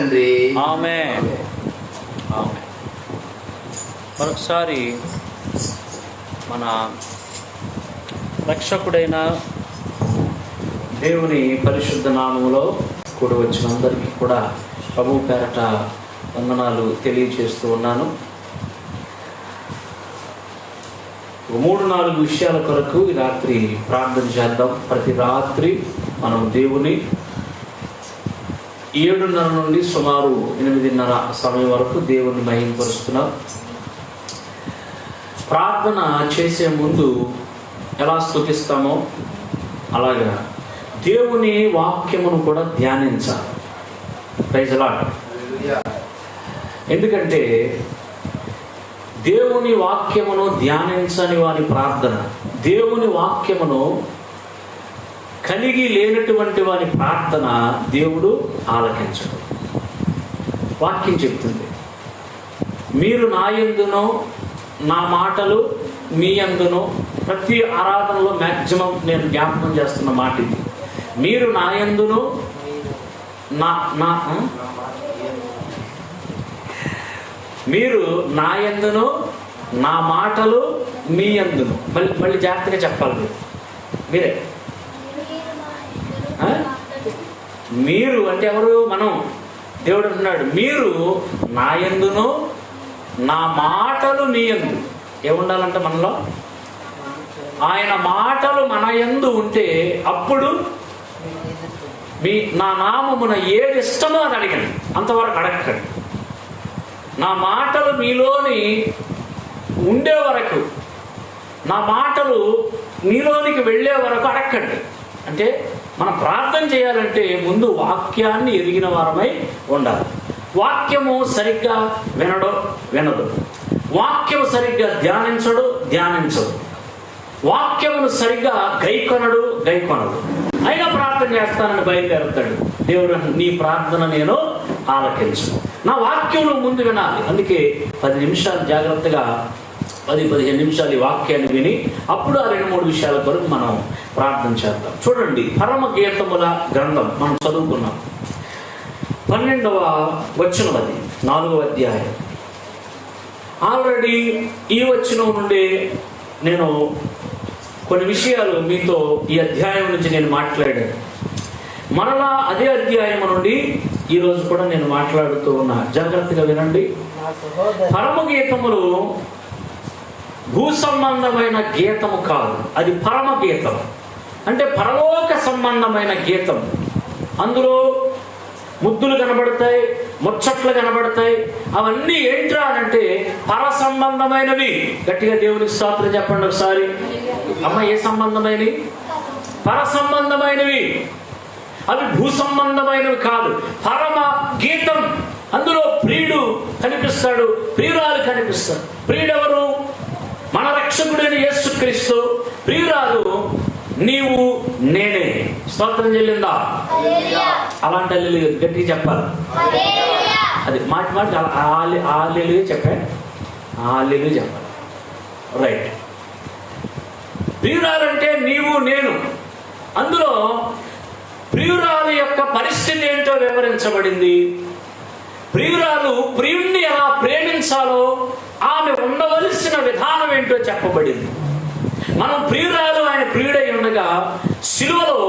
తండ్రి ఆమె ఆమె మరొకసారి మన రక్షకుడైన దేవుని పరిశుద్ధ నామములో కూడి వచ్చిన అందరికీ కూడా ప్రభు పేరట వందనాలు తెలియజేస్తూ ఉన్నాను. మూడు నాలుగు విషయాల కొరకు ఈ రాత్రి ప్రార్థన చేద్దాం. ప్రతి రాత్రి మనం దేవుని ఏడున్నర నుండి సుమారు ఎనిమిదిన్నర సమయం వరకు దేవుణ్ణి మహింపరుస్తున్నాం. ప్రార్థన చేసే ముందు ఎలా స్థుతిస్తామో అలాగా దేవుని వాక్యమును కూడా ధ్యానించాలి. ప్రైజ్ ఎందుకంటే దేవుని వాక్యమును ధ్యానించని వారి ప్రార్థన దేవుని వాక్యమును కలిగి లేనటువంటి వారి ప్రార్థన దేవుడు ఆలకించడు. వాక్యం చెప్తుంది. మీరు నా ఎందునో నా మాటలు మీ యందునో ప్రతి ఆరాధనలో మ్యాక్సిమం నేను జ్ఞాపకం చేస్తున్న మాట ఇది. మీరు నా యందునో నా నా మీరు నా యందును నా మాటలు మీ ఎందును. మళ్ళీ మళ్ళీ జాగ్రత్తగా చెప్పాలి మీరే. మీరే ఆ? మీరు అంటే ఎవరు? మనం. దేవుడు అంటున్నాడు మీరు నా ఎందును నా మాటలు మీ ఎందు. ఏముండాలంట మనలో? ఆయన మాటలు మన యందు ఉంటే అప్పుడు మీ నా నామమున ఏది ఇష్టమో అది అడగండి. అంతవరకు అడగకండి. నా మాటలు మీలోని ఉండే వరకు నా మాటలు మీలోనికి వెళ్ళే వరకు అడగండి అంటే మనం ప్రార్థన చేయాలంటే ముందు వాక్యాన్ని ఎరిగిన వారమై ఉండాలి. వాక్యము సరిగ్గా వినడు వినదు. వాక్యము సరిగ్గా ధ్యానించడు ధ్యానించదు. వాక్యమును సరిగ్గా గైకొనడు గైకొనడు అయినా ప్రార్థన చేస్తానని బయలుదేరుతాడు. దేవుడు నీ ప్రార్థన నేను ఆలకించు నా వాక్యంలో ముందు వినాలి. అందుకే పది నిమిషాలు జాగ్రత్తగా పది పదిహేను నిమిషాలు ఈ వాక్యాన్ని విని అప్పుడు ఆ రెండు మూడు విషయాల కొరకు మనం ప్రార్థన చేద్దాం. చూడండి పరమ గీతముల గ్రంథం మనం చదువుకున్నాం. పన్నెండవ వచనం అది నాలుగవ అధ్యాయం. ఆల్రెడీ ఈ వచనం నుండి నేను కొన్ని విషయాలు మీతో ఈ అధ్యాయం నుంచి నేను మాట్లాడాను. మరలా అదే అధ్యాయం నుండి ఈరోజు కూడా నేను మాట్లాడుతూ ఉన్నా. జాగ్రత్తగా వినండి. పరమ గీతములు భూ సంబంధమైన గీతము కాదు. అది పరమ గీతం అంటే పరలోక సంబంధమైన గీతం. అందులో ముద్దులు కనబడతాయి ముచ్చట్లు కనబడతాయి. అవన్నీ ఏంట్రా అంటే పర సంబంధమైనవి గట్టిగా దేవునికి స్తోత్రం చెప్పండి ఒకసారి. అమ్మ ఏ సంబంధమైనవి? పర సంబంధమైనవి అవి భూ సంబంధమైనవి కాదు. పరమ గీతం. అందులో ప్రియుడు కనిపిస్తాడు ప్రియురాలు కనిపిస్తాడు. ప్రియుడెవరు? రక్షకుడైన యేసుక్రీస్తు. ప్రియురాలు నీవు నేనే. స్తోత్రం చెల్లిందా? అలాంటి అల్లెలు గట్టిగా చెప్పాలి. అది మాటి మాటి ఆల్లెలు చెప్పా. ఆల్లెలు చెప్పాలి. రైట్. ప్రియురాలంటే నీవు నేను. అందులో ప్రియురాలు యొక్క పరిస్థితి ఏంటో వివరించబడింది. ప్రియురాలు ప్రియుణ్ణి ఎలా ప్రేమించాలో ఆమె ఉండవలసిన విధానం ఏంటో చెప్పబడింది. మనం ప్రియురాలు ఆయన ప్రియుడై ఉండగా శిలువలో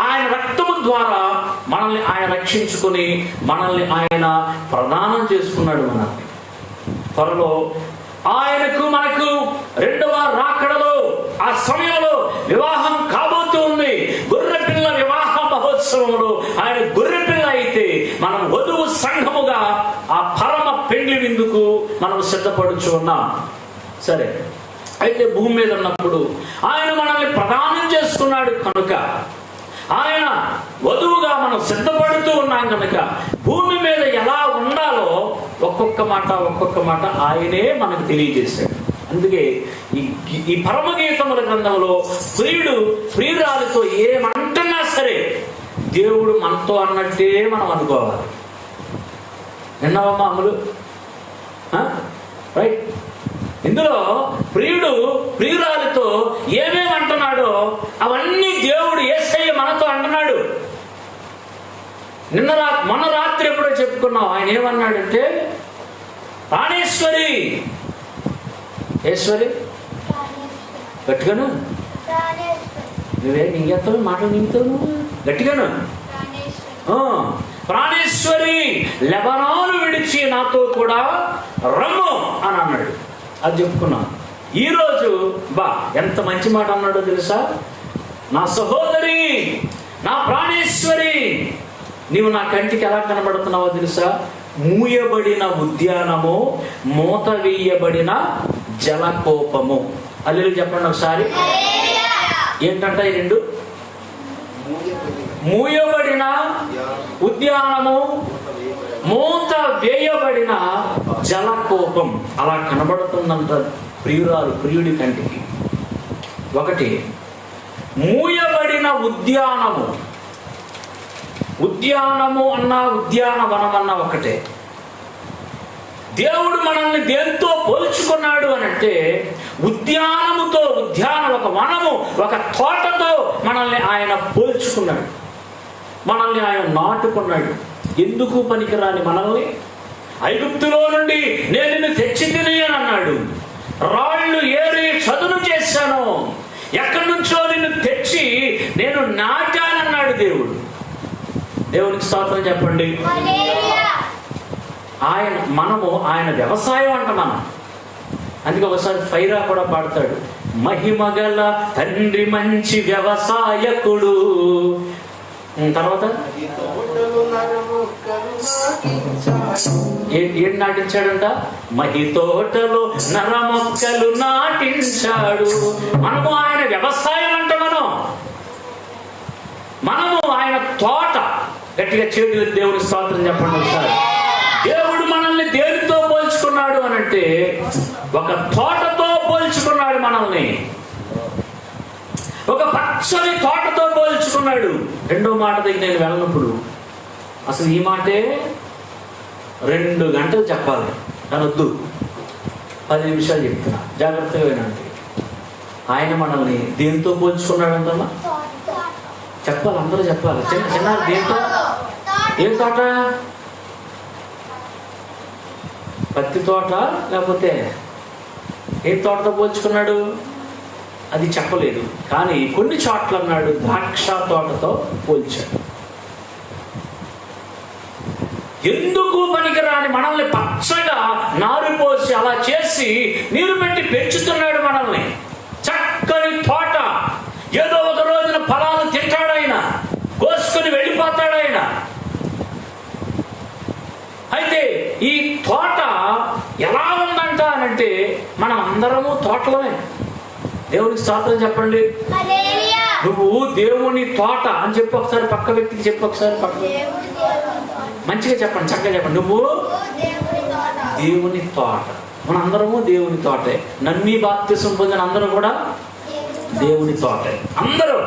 ఆయన రక్తము ద్వారా మనల్ని ఆయన రక్షించుకుని మనల్ని ఆయన ప్రదానం చేసుకున్నాడు మన. త్వరలో ఆయనకు మనకు రెండవ రాకడలో ఆ సమయంలో వివాహం కాబోతూ ఉంది. గొర్రె పిల్ల వివాహ మహోత్సవంలో ఆయన గొర్రె పిల్ల అయితే మనం వధువు సంఘముగా ఆ పరమ పెండ్లి విందుకు మనం సిద్ధపడుచు ఉన్నాం. సరే. అయితే భూమి మీద ఉన్నప్పుడు ఆయన మనల్ని ప్రదానం చేసుకున్నాడు కనుక ఆయన వధువుగా మనం సిద్ధపడుతూ ఉన్నాం కనుక భూమి మీద ఎలా ఉండాలో ఒక్కొక్క మాట ఒక్కొక్క మాట ఆయనే మనకు తెలియజేశాడు. అందుకే ఈ ఈ పరమగీతముల గ్రంథంలో ప్రియుడు ప్రియురాలతో ఏమంటున్నా సరే దేవుడు మనతో అన్నట్టే మనం అనుకోవాలి. విన్నావమ్మా అమలు రైట్? ఇందులో ప్రియుడు ప్రియురాలితో ఏమేమి అంటున్నాడో అవన్నీ దేవుడు ఏసయ్య మనతో అంటున్నాడు. నిన్న రా మొన్న రాత్రి ఎప్పుడో చెప్పుకున్నాం ఆయన ఏమన్నాడంటే ప్రాణేశ్వరి. ఈశ్వరి గట్టిగాను? నువ్వే నింగెత్తావు మాటలు నింగుతావు నువ్వు. గట్టిగాను? ఆ, ప్రాణేశ్వరి లెబనాను విడిచి నాతో కూడా రమ్ము అని అన్నాడు. అది చెప్పుకున్నాం. ఈరోజు బా ఎంత మంచి మాట అన్నాడో తెలుసా? నా సహోదరి నా ప్రాణేశ్వరి నీవు నా కంటికి ఎలా కనబడుతున్నావో తెలుసా? మూయబడిన ఉద్యానము మూత వేయబడిన జలకోపము. అల్లు చెప్పండి ఒకసారి. ఏంటంట రెండు? మూయబడిన ఉద్యానము మూత వేయబడిన జలకోపం. అలా కనబడుతుందంట ప్రియురాలు ప్రియుడి కంటికి. ఒకటి మూయబడిన ఉద్యానము. ఉద్యానము అన్న ఉద్యానవనం అన్న ఒకటే. దేవుడు మనల్ని దేంతో పోల్చుకున్నాడు అని అంటే ఉద్యానముతో ఉద్యానం ఒక వనము ఒక తోటతో మనల్ని ఆయన పోల్చుకున్నాడు. మనల్ని ఆయన నాటుకున్నాడు. ఎందుకు పనికిరాని మనల్ని? ఐగుప్తులో నుండి నేను నిన్ను తెచ్చి తిని అని అన్నాడు. రాళ్ళు ఏరి చదును చేశాను. ఎక్కడి నుంచో నిన్ను తెచ్చి నేను నాటానన్నాడు దేవుడు. దేవునికి స్తోత్రం చెప్పండి. ఆయన మనము ఆయన వ్యవసాయం అంట మనం. అందుకే ఒకసారి ఫైరా కూడా పాడతాడు. మహిమగల తండ్రి మంచి వ్యవసాయకుడు. తర్వాత? ఏం నాటించాడంట? మహి తోటలో నర మొక్కలు నాటించాడు. మనము ఆయన వ్యవసాయం అంట మనం. మనము ఆయన తోట. గట్టిగా చేతులు దేవుని స్తోత్రం చెప్పండి ఒకసారి. దేవుడు మనల్ని దేనితో పోల్చుకున్నాడు అని అంటే ఒక తోటతో పోల్చుకున్నాడు మనల్ని. ఒక పచ్చని తోటతో పోల్చు పోల్చుకున్నాడు రెండో మాట దగ్గర నేను వెళ్ళినప్పుడు అసలు ఈ మాటే రెండు గంటలు చెప్పాలి. కానీ వద్దు. పది నిమిషాలు చెప్తున్నా. జాగ్రత్తగా వినండి. ఆయన మనల్ని దేంతో పోల్చుకున్నాడంటమ్మా చెప్పాలి అందరూ చెప్పాలి. చిన్న చిన్న దేంతో ఏం తోట? పత్తి తోట లేకపోతే ఏ తోటతో పోల్చుకున్నాడు? అది చెప్పలేదు. కానీ కొన్ని చోట్ల అన్నాడు ద్రాక్ష తోటతో పోల్చాడు. ఎందుకు పనికిరాని మనల్ని పచ్చగా నారు పోసి అలా చేసి నీరు పెట్టి పెంచుతున్నాడు మనల్ని? చక్కని తోట. ఏదో ఒక రోజున ఫలాలు తింటాడు ఆయన కోసుకుని వెళ్ళిపోతాడు ఆయన అయితే ఈ తోట ఎలా ఉందంట అనంటే మనం అందరము తోటలోనే. దేవునికి స్తోత్రం చెప్పండి. నువ్వు దేవుని తోట అని చెప్పి ఒకసారి పక్క వ్యక్తికి చెప్పి ఒకసారి పక్క మంచిగా చెప్పండి చక్కగా చెప్పండి. నువ్వు దేవుని తోట. మనందరము దేవుని తోటే. నమ్మి బాప్తిసం పొందిన అందరూ కూడా దేవుని తోటే. అందరూ.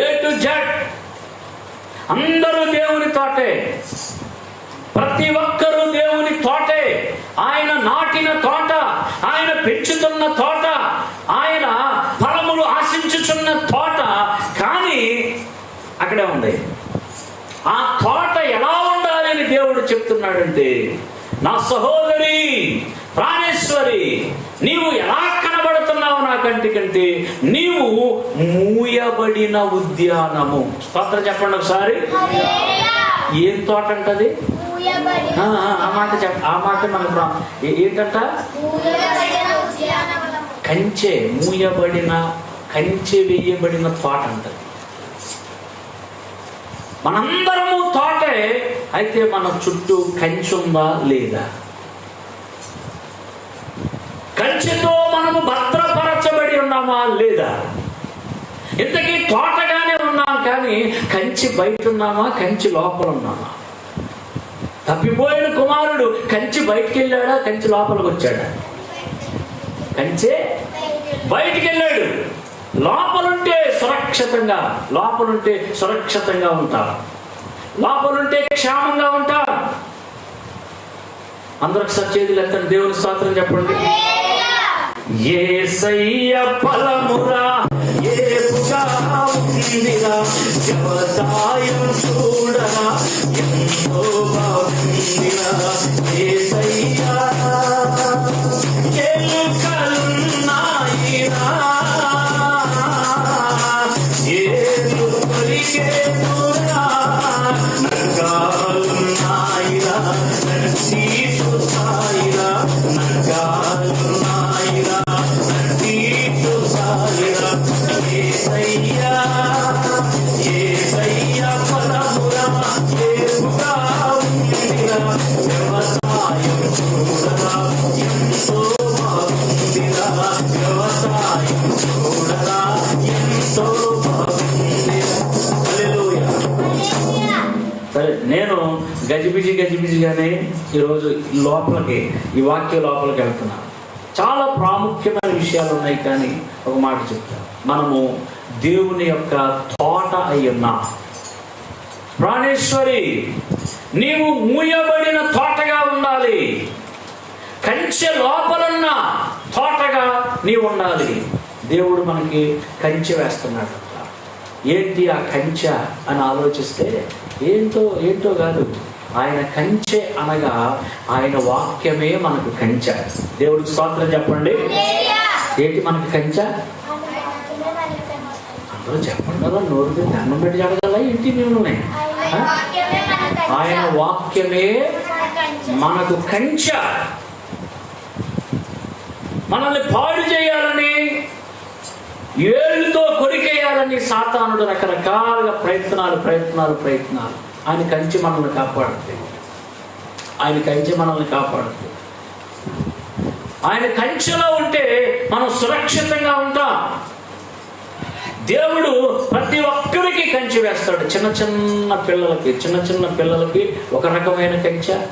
ఏ టు జెడ్ అందరూ దేవుని తోటే. ప్రతి ఒక్కరూ దేవుని తోటే. ఆయన నాటిన తోట ఆయన పెంచుతున్న తోట అక్కడే ఉంది. ఆ తోట ఎలా ఉండాలి అని దేవుడు చెప్తున్నాడంటే నా సహోదరి ప్రాణేశ్వరి నీవు ఎలా కనబడుతున్నావు నా కంటికంటే నీవు మూయబడిన ఉద్యానము. స్తోత్రం చెప్పండి ఒకసారి. ఏం తోట అంటది? ఆ, మాట చెప్ప ఆ మాట ఏ- ఏంటంట? కంచె మూయబడిన కంచె వేయబడిన తోట అంటది. మనందరము తోటే అయితే మన చుట్టూ కంచుందా లేదా? కంచెతో మనము భద్రపరచబడి ఉన్నామా లేదా? ఇంతకీ తోటగానే ఉన్నాం కానీ కంచి బయట ఉన్నామా కంచి లోపల ఉన్నామా తప్పిపోయిన కుమారుడు కంచి బయటికి వెళ్ళాడా కంచి లోపలికి వచ్చాడా కంచే బయటికి వెళ్ళాడు లోపలుంటే సురక్షితంగా లోపలుంటే సురక్షితంగా ఉంటారు. లోపలుంటే క్షేమంగా ఉంటారు. అందరికి సచ్చేది ఎత్తండి దేవుని స్తోత్రం చెప్పండి. ఏ సయ్య ఫలమురా ఏ వ్యవసాయం చూడరా ఎంతో బాగుందిరా ఏసయ్యా ఎలుకలున్నాయిరా గజిబిజిగానే ఈరోజు లోపలికి ఈ వాక్య లోపలికి వెళ్తున్నాను చాలా ప్రాముఖ్యమైన విషయాలు ఉన్నాయి కానీ ఒక మాట చెప్తాను మనము దేవుని యొక్క తోట అయి ఉన్నాం. ప్రాణేశ్వరి నీవు మూయబడిన తోటగా ఉండాలి. కంచె లోపలున్న తోటగా నీవు ఉండాలి. దేవుడు మనకి కంచె వేస్తున్నాడు. ఏంటి ఆ కంచె అని ఆలోచిస్తే ఏంటో ఏంటో కాదు. ఆయన కంచె అనగా ఆయన వాక్యమే మనకు కంచె. దేవుడికి స్తోత్రం చెప్పండి. ఏంటి మనకి కంచె? అందరూ చెప్పండి కదా నోరు మీద దండం పెట్టి చెప్పగల ఏంటి మిమ్మల్ని? ఆయన వాక్యమే మనకు కంచె. మనల్ని పాడు చేయాలని ఏళ్ళతో కొరికేయాలని సాతానుడు రకరకాలుగా ప్రయత్నాలు ప్రయత్నాలు ప్రయత్నాలు. ఆయన కంచి మనల్ని కాపాడుతుంది. ఆయన కంచి మనల్ని కాపాడుతుంది. ఆయన కంచెలో ఉంటే మనం సురక్షితంగా ఉంటాం. దేవుడు ప్రతి ఒక్కరికి కంచి వేస్తాడు. చిన్న చిన్న పిల్లలకి చిన్న చిన్న పిల్లలకి ఒక రకమైన కంచె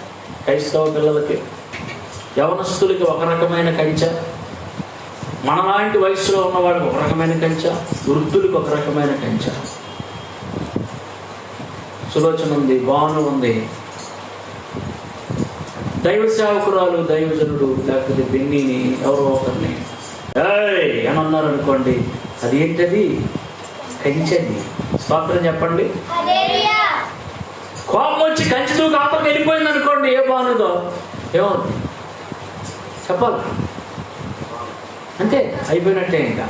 క్రైస్తవ పిల్లలకి యవనస్తులకి ఒక రకమైన కంచె మనలాంటి వయసులో ఉన్నవాడికి ఒక రకమైన కంచె వృద్ధులకు ఒక రకమైన కంచె. సులోచన ఉంది బాను ఉంది. దైవ సేవకురాలు దైవజనుడు లేకపోతే బెన్నీని ఎవరో ఒకరిని. అన్నారు అనుకోండి అది ఏంటది? కంచెది. స్తోత్రం చెప్పండి. కోపం వచ్చి కంచెతో కాపకి వెళ్ళిపోయింది అనుకోండి ఏ బానుదో? ఏమవుతుంది? చెప్పాలి. అంతే అయిపోయినట్టే ఇంకా.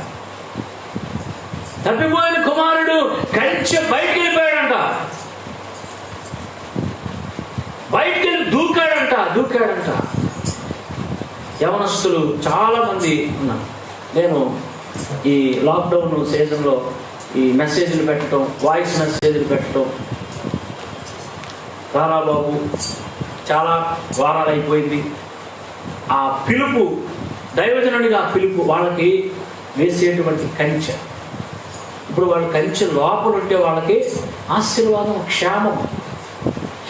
తప్పిపోయిన కుమారుడు కంచె బయటికి వెళ్ళిపోయాడంట బయటికి వెళ్ళి దూకాడంట దూకాడంట. యవనస్తులు చాలా మంది ఉన్నారు. నేను ఈ లాక్డౌన్ సీజన్లో ఈ మెసేజ్లు పెట్టడం వాయిస్ మెసేజ్లు పెట్టడం రారాబాబు చాలా వారాలు అయిపోయింది ఆ పిలుపు దైవజనుడిగా ఆ పిలుపు వాళ్ళకి వేసేటువంటి కంచె ఇప్పుడు వాళ్ళ కంచె లోపల ఉంటే వాళ్ళకి ఆశీర్వాదం క్షేమం.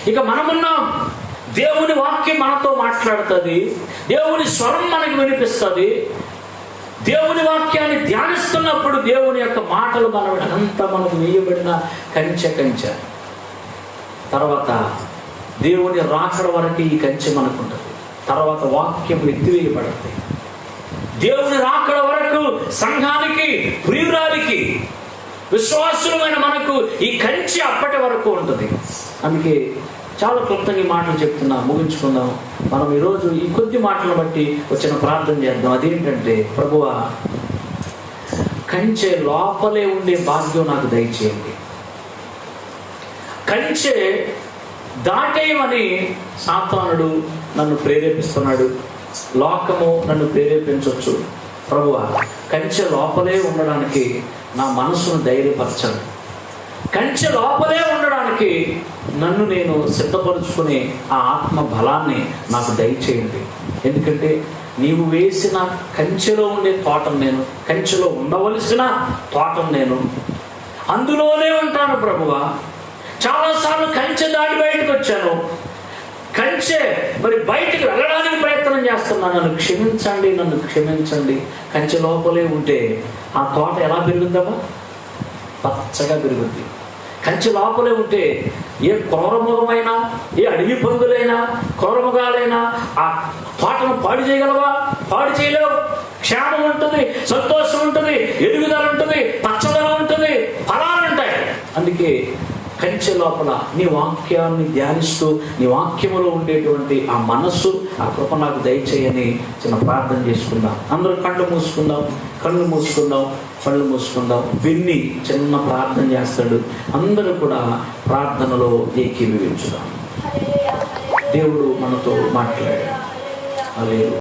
ఇక మనమున్నాం దేవుని వాక్యం మనతో మాట్లాడుతుంది. దేవుని స్వరం మనకి వినిపిస్తుంది. దేవుని వాక్యాన్ని ధ్యానిస్తున్నప్పుడు దేవుని యొక్క మాటలు మనం అంతా మనకు వేయబడిన కంచె కంచె. తర్వాత దేవుని రాకడ వరకు ఈ కంచె మనకుంటుంది. తర్వాత వాక్యం ఎత్తివేయబడుతుంది. దేవుని రాకడ వరకు సంఘానికి ప్రియురాలికి విశ్వాసులమైన మనకు ఈ కంచె అప్పటి వరకు ఉంటుంది. అందుకే చాలా క్లుప్తంగా ఈ మాటలు చెప్తున్నా ముగించుకుందాం. మనం ఈరోజు ఈ కొద్ది మాటలను బట్టి వచ్చిన ప్రార్థన చేద్దాం. అదేంటంటే ప్రభువా కంచె లోపలే ఉండే భాగ్యం నాకు దయచేయండి. కంచె దాటేయమని సాతానుడు నన్ను ప్రేరేపిస్తున్నాడు. లోకము నన్ను ప్రేరేపించవచ్చు ప్రభువ కంచె లోపలే ఉండడానికి నా మనసును ధైర్యపరచండి కంచె లోపలే ఉండడానికి నన్ను నేను సిద్ధపరుచుకునే ఆ ఆత్మ బలాన్ని నాకు దయచేయండి. ఎందుకంటే నీవు వేసిన కంచెలో ఉండే తోటం నేను కంచెలో ఉండవలసిన తోటం నేను అందులోనే ఉంటాను ప్రభువ. చాలాసార్లు కంచె దాటి బయటకు వచ్చాను. కంచె మరి బయటికి వెళ్ళడానికి ప్రయత్నం చేస్తున్నాను నన్ను క్షమించండి నన్ను క్షమించండి. కంచె లోపలే ఉంటే ఆ తోట ఎలా పెరుగుద్దామా పచ్చగా పెరుగుద్ది. కంచె లోపలే ఉంటే ఏ క్రూరముఖమైనా ఏ అడవి పందులైనా క్రూరముఖాలైనా ఆ తోటను పాడు చేయగలవా? పాడు చేయలేవు. క్షేమం ఉంటుంది సంతోషం ఉంటుంది ఎదుగుదల ఉంటుంది పచ్చదనం ఉంటుంది ఫలాలను అందుకే కంచె లోపల నీ వాక్యాన్ని ధ్యానిస్తూ నీ వాక్యములో ఉండేటువంటి ఆ మనస్సు ఆ కృప నాకు దయచేయని చిన్న ప్రార్థన చేసుకుందాం. అందరూ కళ్ళు మూసుకుందాం కళ్ళు మూసుకుందాం కళ్ళు మూసుకుందాం. విన్ని చిన్న ప్రార్థన చేస్తాడు. అందరూ కూడా ప్రార్థనలో ఏకీభవించుదాం. దేవుడు మనతో మాట్లాడాడు. అలే